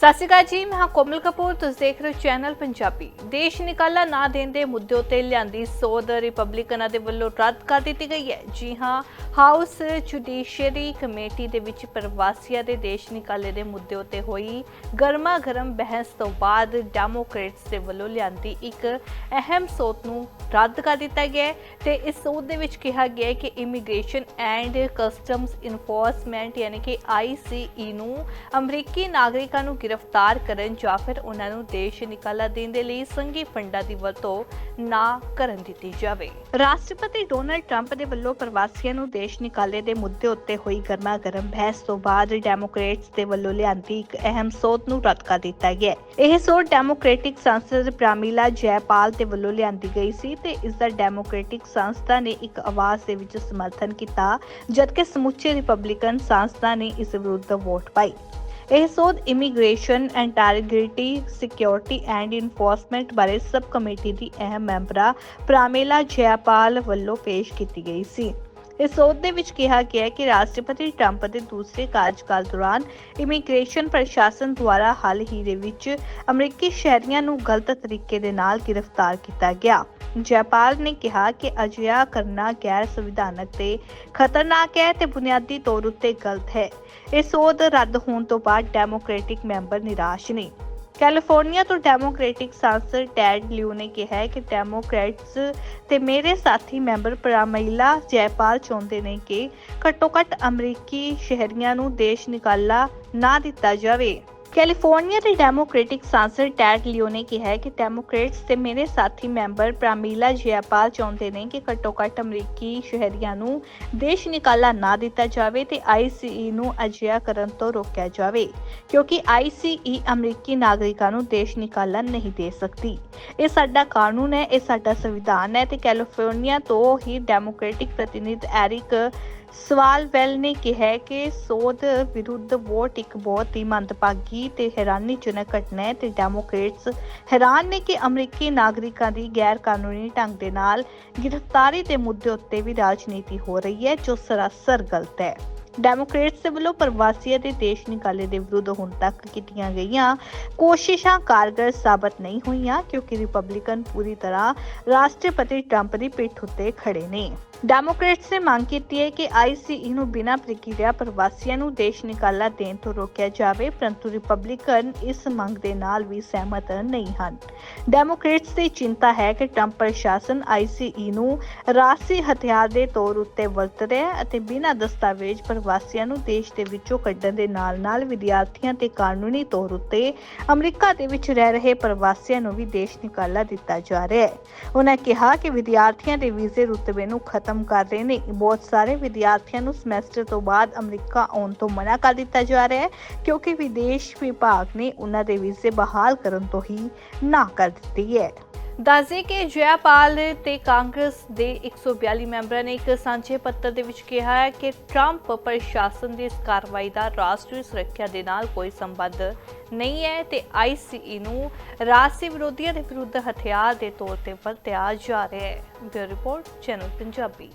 ਸਤਿ ਸ਼੍ਰੀ ਅਕਾਲ ਜੀ, ਮੈਂ ਕੋਮਲ ਕਪੂਰ। ਤੁਸੀਂ ਦੇਖ ਰਹੇ ਹੋ ਚੈਨਲ ਪੰਜਾਬੀ। ਦੇਸ਼ ਨਿਕਾਲਾ ਨਾ ਦੇਣ ਦੇ ਮੁੱਦੇ ਉੱਤੇ ਲਿਆਂਦੀ ਸੋਧ ਰਿਪਬਲਿਕਨਾਂ ਦੇ ਵੱਲੋਂ ਰੱਦ ਕਰ ਦਿੱਤੀ ਗਈ ਹੈ। ਜੀ ਹਾਂ ਹਾਊਸ ਜੁਡੀਸ਼ੀਅਰੀ ਕਮੇਟੀ ਦੇ ਵਿੱਚ ਪ੍ਰਵਾਸੀਆਂ ਦੇ ਦੇਸ਼ ਨਿਕਾਲੇ ਦੇ ਮੁੱਦੇ ਉੱਤੇ ਹੋਈ ਗਰਮਾ ਗਰਮ ਬਹਿਸ ਤੋਂ ਬਾਅਦ ਡੈਮੋਕ੍ਰੇਟਸ ਦੇ ਵੱਲੋਂ ਲਿਆਂਦੀ ਇੱਕ ਅਹਿਮ ਸੋਧ ਨੂੰ ਰੱਦ ਕਰ ਦਿੱਤਾ ਗਿਆ ਹੈ ਤੇ ਇਸ ਸੋਧ ਦੇ ਵਿੱਚ ਕਿਹਾ ਗਿਆ ਹੈ ਕਿ ਇਮੀਗ੍ਰੇਸ਼ਨ ਐਂਡ ਕਸਟਮਸ ਇਨਫੋਰਸਮੈਂਟ ਯਾਨੀ ਕਿ ਆਈਸੀਈ ਨੂੰ ਅਮਰੀਕੀ ਨਾਗਰਿਕਾਂ ਨੂੰ ਗ੍ਰਿਫਤਾਰ ਕਰਨ ਜਾਂ ਫਿਰ ਉਹਨਾਂ ਨੂੰ ਦੇਸ਼ ਨਿਕਾਲਾ ਦੇਣ ਦੇ ਲਈ ਸੰਘੀ ਫੰਡਾਂ ਦੀ ਵਰਤੋਂ ਨਾ ਕਰਨ ਦਿੱਤੀ ਜਾਵੇ। ਰਾਸ਼ਟਰਪਤੀ ਡੋਨਲਡ ਟਰੰਪ ਦੇ ਵੱਲੋਂ ਪ੍ਰਵਾਸੀਆਂ ਨੂੰ ਦੇਸ਼ ਨਿਕਾਲੇ ਦੇ ਮੁੱਦੇ ਉੱਤੇ ਹੋਈ ਗਰਮਾ ਗਰਮ ਬਹਿਸ ਤੋਂ ਬਾਅਦ ਡੈਮੋਕ੍ਰੇਟਸ ਦੇ ਵੱਲੋਂ ਲਿਆਂਦੀ ਇੱਕ ਅਹਿਮ ਸੋਧ ਨੂੰ ਰੱਦ ਕਰ ਦਿੱਤਾ ਗਿਆ। ਇਹ ਸੋਧ ਡੈਮੋਕ੍ਰੈਟਿਕ ਸੰਸਦ ਪ੍ਰਾਮਿਲਾ ਜੈਪਾਲ ਦੇ ਵੱਲੋਂ ਲਿਆਂਦੀ ਗਈ ਸੀ ਤੇ ਇਸ ਦਾ ਡੈਮੋਕ੍ਰੈਟਿਕ ਸੰਸਥਾ ਨੇ ਇੱਕ ਆਵਾਜ਼ ਦੇ ਵਿੱਚ ਸਮਰਥਨ ਕੀਤਾ, ਜਦਕਿ ਸਮੁੱਚੇ ਰਿਪਬਲਿਕਨ ਸੰਸਥਾ ਨੇ ਇਸ ਵਿਰੁੱਧ ਵੋਟ ਪਾਈ। ਇਹ ਸੋਧ immigration and integrity security and enforcement ਬਾਰੇ ਸਬ ਕਮੇਟੀ ਦੀ ਅਹਿਮ ਮੈਂਬਰਾ ਪ੍ਰਾਮੇਲਾ ਜੈਪਾਲ ਵੱਲੋਂ ਪੇਸ਼ ਕੀਤੀ ਗਈ ਸੀ। ਇਸ ਸੋਧ ਦੇ ਵਿੱਚ ਕਿਹਾ ਗਿਆ ਕਿ ਰਾਸ਼ਟਰਪਤੀ ਟਰੰਪ ਦੇ ਦੂਸਰੇ ਕਾਰਜਕਾਲ ਦੌਰਾਨ ਇਮੀਗ੍ਰੇਸ਼ਨ ਪ੍ਰਸ਼ਾਸਨ ਦੁਆਰਾ ਹਾਲ ਹੀ ਦੇ ਵਿੱਚ ਅਮਰੀਕੀ ਸ਼ਹਿਰੀਆਂ ਨੂੰ ਗਲਤ ਤਰੀਕੇ ਦੇ ਨਾਲ ਗ੍ਰਿਫਤਾਰ ਕੀਤਾ ਗਿਆ। ਜੈਪਾਲ ਨੇ ਕਿਹਾ ਕਿ ਅਜਿਹਾ ਕਰਨਾ ਗੈਰ ਸੰਵਿਧਾਨਕ ਤੇ ਖਤਰਨਾਕ ਹੈ ਤੇ ਬੁਨਿਆਦੀ ਤੌਰ ਉੱਤੇ ਗਲਤ ਹੈ। ਇਹ ਸੋਧ ਰੱਦ ਹੋਣ ਤੋਂ ਬਾਅਦ ਡੈਮੋਕ੍ਰੈਟਿਕ ਮੈਂਬਰ ਨਿਰਾਸ਼ ਨੇ। ਕੈਲੀਫੋਰਨੀਆ ਤੋਂ ਡੈਮੋਕ੍ਰੈਟਿਕ ਸਾਂਸਦ ਟੈਡ ਲਿਊ ਨੇ ਕਿਹਾ ਹੈ ਕਿ ਡੈਮੋਕ੍ਰੈਟਸ ਤੇ ਮੇਰੇ ਸਾਥੀ ਮੈਂਬਰ ਪ੍ਰਾਮਿਲਾ ਜੈਪਾਲ ਚਾਹੁੰਦੇ ਨੇ ਕਿ ਘੱਟੋ-ਘੱਟ ਅਮਰੀਕੀ ਸ਼ਹਿਰੀਆਂ ਨੂੰ ਦੇਸ਼ ਨਿਕਾਲਾ ਨਾ ਦਿੱਤਾ ਜਾਵੇ। ਕੈਲੀਫੋਰਨੀਆ ਦੇ ਡੈਮੋਕ੍ਰੈਟਿਕ ਸਾਂਸਦ ਟੈਡ ਲਿਓ ਨੇ ਕਿਹਾ ਕਿ ਡੈਮੋਕ੍ਰੇਟਸ ਤੇ ਮੇਰੇ ਸਾਥੀ ਮੈਂਬਰ ਪ੍ਰਾਮਿਲਾ ਜੈਪਾਲ ਚਾਹੁੰਦੇ ਨੇ ਕਿ ਘੱਟੋ-ਘੱਟ ਅਮਰੀਕੀ ਸ਼ਹਿਰੀਆਂ ਨੂੰ ਦੇਸ਼ ਨਿਕਾਲਾ ਨਾ ਦਿੱਤਾ ਜਾਵੇ ਤੇ ਆਈਸੀਈ ਨੂੰ ਅਜਿਹਾ ਕਰਨ ਤੋਂ ਰੋਕਿਆ ਜਾਵੇ, ਕਿਉਂਕਿ ਆਈਸੀਈ ਅਮਰੀਕੀ ਨਾਗਰਿਕਾਂ ਨੂੰ ਦੇਸ਼ ਨਿਕਾਲਾ ਨਹੀਂ ਦੇ ਸਕਦੀ। ਇਹ ਸਾਡਾ ਕਾਨੂੰਨ ਹੈ, ਇਹ ਸਾਡਾ ਸੰਵਿਧਾਨ ਹੈ ਤੇ ਕੈਲੀਫੋਰਨੀਆ ਤੋਂ ਹੀ ਡੈਮੋਕ੍ਰੈਟਿਕ ਪ੍ਰਤੀਨਿਧ ਐਰਿਕ ਸਵਾਲ ਸਵਾਲਵੈਲ ਨੇ ਕਿਹਾ ਕਿ ਸੋਧ ਵਿਰੁੱਧ ਵੋਟ ਇੱਕ ਬਹੁਤ ਹੀ ਮੰਦਭਾਗੀ ਤੇ ਹੈਰਾਨੀਜਨਕ ਘਟਨਾ ਹੈ ਤੇ ਡੈਮੋਕ੍ਰੇਟਸ ਹੈਰਾਨ ਨੇ ਕਿ ਅਮਰੀਕੀ ਨਾਗਰਿਕਾਂ ਦੀ ਗੈਰ ਕਾਨੂੰਨੀ ਢੰਗ ਦੇ ਨਾਲ ਗ੍ਰਿਫਤਾਰੀ ਦੇ ਮੁੱਦੇ ਉੱਤੇ ਵੀ ਰਾਜਨੀਤੀ ਹੋ ਰਹੀ ਹੈ, ਜੋ ਸਰਾਸਰ ਗਲਤ ਹੈ। ਡੈਮੋਕ੍ਰੇਟਸ ਦੇ ਵੱਲੋਂ ਪ੍ਰਵਾਸੀਆਂ ਦੇ ਦੇਸ਼ ਨਿਕਾਲੇ ਦੇ ਵਿਰੁੱਧ ਹੁਣ ਤੱਕ ਕੀਤੀਆਂ ਗਈਆਂ ਕੋਸ਼ਿਸ਼ਾਂ ਕਾਰਗਰ ਸਾਬਤ ਨਹੀਂ ਹੋਈਆਂ, ਕਿਉਂਕਿ ਰਿਪਬਲਿਕਨ ਪੂਰੀ ਤਰ੍ਹਾਂ ਰਾਸ਼ਟਰਪਤੀ ਟਰੰਪ ਦੀ ਪਿੱਠ ਉੱਤੇ ਖੜੇ ਨੇ। ਡੈਮੋਕ੍ਰੇਟਸ ਨੇ ਮੰਗ ਕੀਤੀ ਹੈ ਕਿ ਆਈਸੀਈ ਨੂੰ ਬਿਨਾਂ ਪ੍ਰਕਿਰਿਆ ਪ੍ਰਵਾਸੀਆਂ ਨੂੰ ਦੇਸ਼ ਨਿਕਾਲਾ ਦੇਣ ਤੋਂ ਰੋਕਿਆ ਜਾਵੇ, ਪਰੰਤੂ ਰਿਪਬਲਿਕਨ ਇਸ ਮੰਗ ਦੇ ਨਾਲ ਵੀ ਸਹਿਮਤ ਨਹੀਂ ਹਨ। ਡੈਮੋਕ੍ਰੇਟਸ ਦੀ ਚਿੰਤਾ ਹੈ ਕਿ ਟਰੰਪ ਪ੍ਰਸ਼ਾਸਨ ਆਈਸੀਈ ਨੂੰ ਰਾਸੀ ਹਥਿਆਰ ਦੇ ਤੌਰ ਉੱਤੇ ਵਰਤ ਰਿਹਾ ਹੈ ਅਤੇ ਬਿਨਾਂ ਦਸਤਾਵੇਜ਼ ਪ੍ਰਵਾਸੀਆਂ ਨੂੰ ਦੇਸ਼ ਦੇ ਵਿੱਚੋਂ ਕੱਢਣ ਦੇ ਨਾਲ-ਨਾਲ ਵਿਦਿਆਰਥੀਆਂ ਤੇ ਕਾਨੂੰਨੀ ਤੌਰ ਉੱਤੇ ਅਮਰੀਕਾ ਦੇ ਵਿੱਚ ਰਹਿ ਰਹੇ ਪ੍ਰਵਾਸੀਆਂ ਨੂੰ ਵੀ ਦੇਸ਼ ਨਿਕਾਲਾ ਦਿੱਤਾ ਜਾ ਰਿਹਾ ਹੈ। ਉਹਨਾਂ ਕਿਹਾ ਕਿ ਵਿਦਿਆਰਥੀਆਂ ਦੇ ਵੀਜ਼ੇ ਰੁਤਬੇ ਨੂੰ ਖਤਮ ਕਰ ਰਹੇ ਨੇ। ਬਹੁਤ ਸਾਰੇ ਵਿਦਿਆਰਥੀਆਂ ਨੂੰ ਸਮੈਸਟਰ ਤੋਂ ਬਾਅਦ ਅਮਰੀਕਾ ਆਉਣ ਤੋਂ ਮਨਾ ਕਰ ਦਿੱਤਾ ਜਾ ਰਿਹਾ ਹੈ, ਕਿਉਂਕਿ ਵਿਦੇਸ਼ ਵਿਭਾਗ ਨੇ ਉਹਨਾਂ ਦੇ ਵੀਜ਼ੇ ਬਹਾਲ ਕਰਨ ਤੋਂ ਹੀ ਨਾ ਕਰ ਦਿੱਤੀ ਹੈ। ਦੱਸਦੇ ਕਿ ਜੈਪਾਲ ਤੇ ਕਾਂਗਰਸ ਦੇ 142 ਮੈਂਬਰਾਂ ਨੇ ਇੱਕ ਸਾਂਝੇ ਪੱਤਰ ਦੇ ਵਿੱਚ ਕਿਹਾ ਹੈ ਕਿ ਟਰੰਪ ਪ੍ਰਸ਼ਾਸਨ ਦੀ ਇਸ ਕਾਰਵਾਈ ਦਾ ਰਾਸ਼ਟਰੀ ਸੁਰੱਖਿਆ ਦੇ ਨਾਲ ਕੋਈ ਸੰਬੰਧ ਨਹੀਂ ਹੈ ਤੇ ਆਈਸੀਈ ਨੂੰ ਰਾਸ਼ਟਰੀ ਵਿਰੋਧੀਆਂ ਦੇ ਵਿਰੁੱਧ ਹਥਿਆਰ ਦੇ ਤੌਰ ਤੇ ਵਰਤਿਆ ਜਾ ਰਿਹਾ ਹੈ। Bureau report, channel Punjabi.